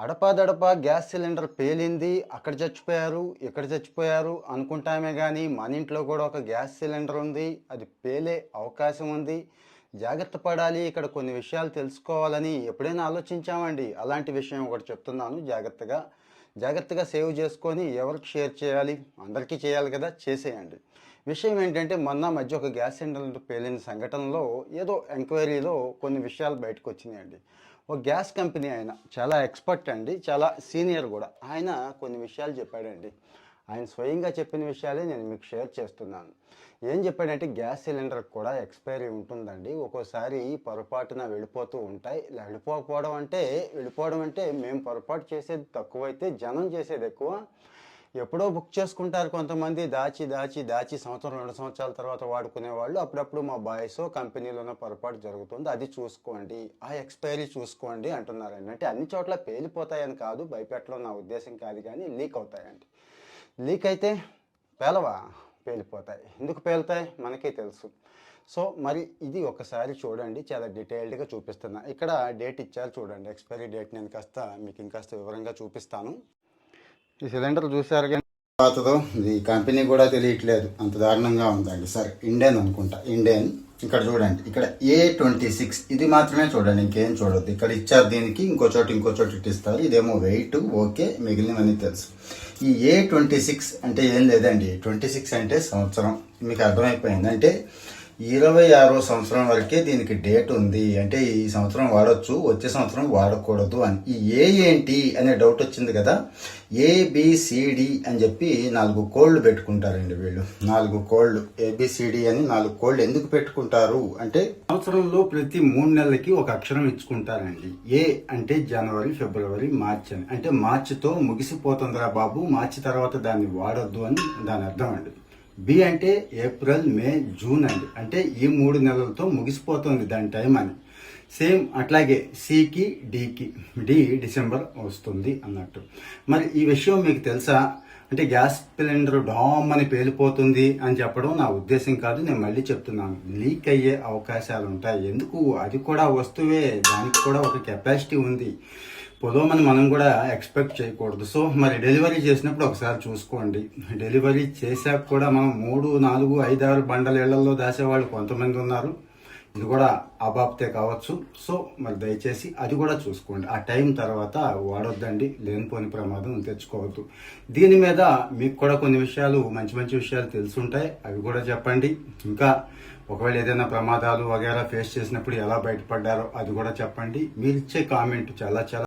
అడపాదడపా gas cylinder పేలింది. అక్కడ చచ్చిపోయారు ఇక్కడ చచ్చిపోయారు అనుకుంటామే కానీ మన ఇంట్లో కూడా ఒక గ్యాస్ సిలిండర్ ఉంది. అది పేలే అవకాశం ఉంది. జాగ్రత్త పడాలి. ఇక్కడ కొన్ని విషయాలు తెలుసుకోవాలని ఎప్పుడైనా ఆలోచించామండి. అలాంటి విషయం ఒకటి చెప్తున్నాను. జాగ్రత్తగా జాగ్రత్తగా సేవ్ చేసుకొని ఎవరికి షేర్ చేయాలి? అందరికీ చేయాలి కదా? చేసేయండి. విషయం ఏంటంటే మొన్న మధ్య ఒక గ్యాస్ సిలిండర్ పేలిన సంఘటనలో ఏదో ఎంక్వైరీలో కొన్ని విషయాలు బయటకు వచ్చినాయండి ఒక గ్యాస్ కంపెనీ ఆయన చాలా ఎక్స్పర్ట్ అండి చాలా సీనియర్ కూడా. ఆయన కొన్ని విషయాలు చెప్పాడండి. ఆయన స్వయంగా చెప్పిన విషయాలే నేను మీకు షేర్ చేస్తున్నాను. ఏం చెప్పాడంటే గ్యాస్ సిలిండర్ కూడా ఎక్స్పైరీ ఉంటుందండి. ఒక్కోసారి పొరపాటున వెళ్ళిపోతూ ఉంటాయి. ఇలా వెళ్ళిపోకపోవడం అంటే వెళ్ళిపోవడం అంటే మేము పొరపాటు చేసేది తక్కువైతే జనం చేసేది ఎక్కువ. ఎప్పుడో బుక్ చేసుకుంటారు కొంతమంది. దాచి దాచి దాచి సంవత్సరం రెండు సంవత్సరాల తర్వాత వాడుకునే వాళ్ళు అప్పుడప్పుడు మా బాయ్స్ కంపెనీలోనో పొరపాటు జరుగుతుంది. అది చూసుకోండి. ఆ ఎక్స్పైరీ చూసుకోండి అంటున్నారండి. అంటే అన్ని చోట్ల పేలిపోతాయని కాదు. భయపెట్టడం నా ఉద్దేశం కాదు కానీ లీక్ అవుతాయండి. లీక్ అయితే పేలవా? పేలిపోతాయి. ఎందుకు పేలుతాయి? మనకే తెలుసు. సో మరి ఇది ఒకసారి చూడండి. చాలా డీటెయిల్డ్గా చూపిస్తున్నా. ఇక్కడ డేట్ ఇచ్చారు చూడండి. ఎక్స్పైరీ డేట్ నేను కాస్త మీకు ఇంకాస్త వివరంగా చూపిస్తాను. ఈ సిలిండర్ చూసారు కానీ పాతదో ఈ కంపెనీ కూడా తెలియట్లేదు. అంత దారుణంగా ఉందండి. సరే ఇండియన్ అనుకుంటా. ఇండియన్. ఇక్కడ చూడండి. ఇక్కడ ఏ ట్వంటీ సిక్స్ ఇది మాత్రమే చూడండి. ఇంకేం చూడొద్దు. ఇక్కడ ఇచ్చారు దీనికి. ఇంకో చోట ఇంకో చోట ఇట్టిస్తారు. ఇదేమో వెయిట్ ఓకే. మిగిలినవన్నీ తెలుసు. ఈ ఏ ట్వంటీ సిక్స్ అంటే ఏం లేదండి. ట్వంటీ సిక్స్ అంటే సంవత్సరం. మీకు అర్థమైపోయింది. అంటే ఇరవై ఆరో సంవత్సరం వరకే దీనికి డేట్ ఉంది. అంటే ఈ సంవత్సరం వాడచ్చు వచ్చే సంవత్సరం వాడకూడదు అని. ఈ ఏ ఏంటి అనే డౌట్ వచ్చింది కదా ఏబిసిడి అని చెప్పి నాలుగు కోళ్ళు పెట్టుకుంటారండి వీళ్ళు. నాలుగు కోళ్ళు. ఏబిసిడి అని నాలుగు కోళ్ళు ఎందుకు పెట్టుకుంటారు అంటే సంవత్సరంలో ప్రతి మూడు నెలలకి ఒక అక్షరం ఇచ్చుకుంటారండి. ఏ అంటే జనవరి ఫిబ్రవరి మార్చ్ అని. అంటే మార్చితో ముగిసిపోతుందిరా బాబు మార్చి తర్వాత దాన్ని వాడొద్దు అని దాని అర్థం అండి. బి అంటే ఏప్రిల్ మే జూన్ అండి. అంటే ఈ మూడు నెలలతో ముగిసిపోతుంది దాని టైం అని. సేమ్ అట్లాగే సికి డికి డి డిసెంబర్ వస్తుంది అన్నట్టు. మరి ఈ విషయం మీకు తెలుసా? అంటే గ్యాస్ సిలిండర్ డామ్ అని పేలిపోతుంది అని చెప్పడం నా ఉద్దేశం కాదు నేను మళ్ళీ చెప్తున్నాను. లీక్ అయ్యే అవకాశాలు ఉంటాయి. ఎందుకు? అది కూడా వస్తువే. దానికి కూడా ఒక కెపాసిటీ ఉంది. పొదవమని మనం కూడా ఎక్స్పెక్ట్ చేయకూడదు. సో మరి డెలివరీ చేసినప్పుడు ఒకసారి చూసుకోండి. డెలివరీ చేశాక కూడా మనం మూడు నాలుగు ఐదు ఆరు బండల ఇళ్ళలో దాచేవాళ్ళు కొంతమంది ఉన్నారు. ఇది కూడా అబాప్తే కావచ్చు. సో మరి దయచేసి అది కూడా చూసుకోండి. ఆ టైం తర్వాత వాడొద్దండి. లేనిపోని ప్రమాదం తెచ్చుకోవద్దు. దీని మీద మీకు కూడా కొన్ని విషయాలు మంచి మంచి విషయాలు తెలుసుంటాయి. అవి కూడా చెప్పండి. ఇంకా ఒకవేళ ఏదైనా ప్రమాదాలు వగేరా ఫేస్ చేసినప్పుడు ఎలా బయటపడ్డారో అది కూడా చెప్పండి. మీరు ఇచ్చే కామెంట్ చాలా చాలా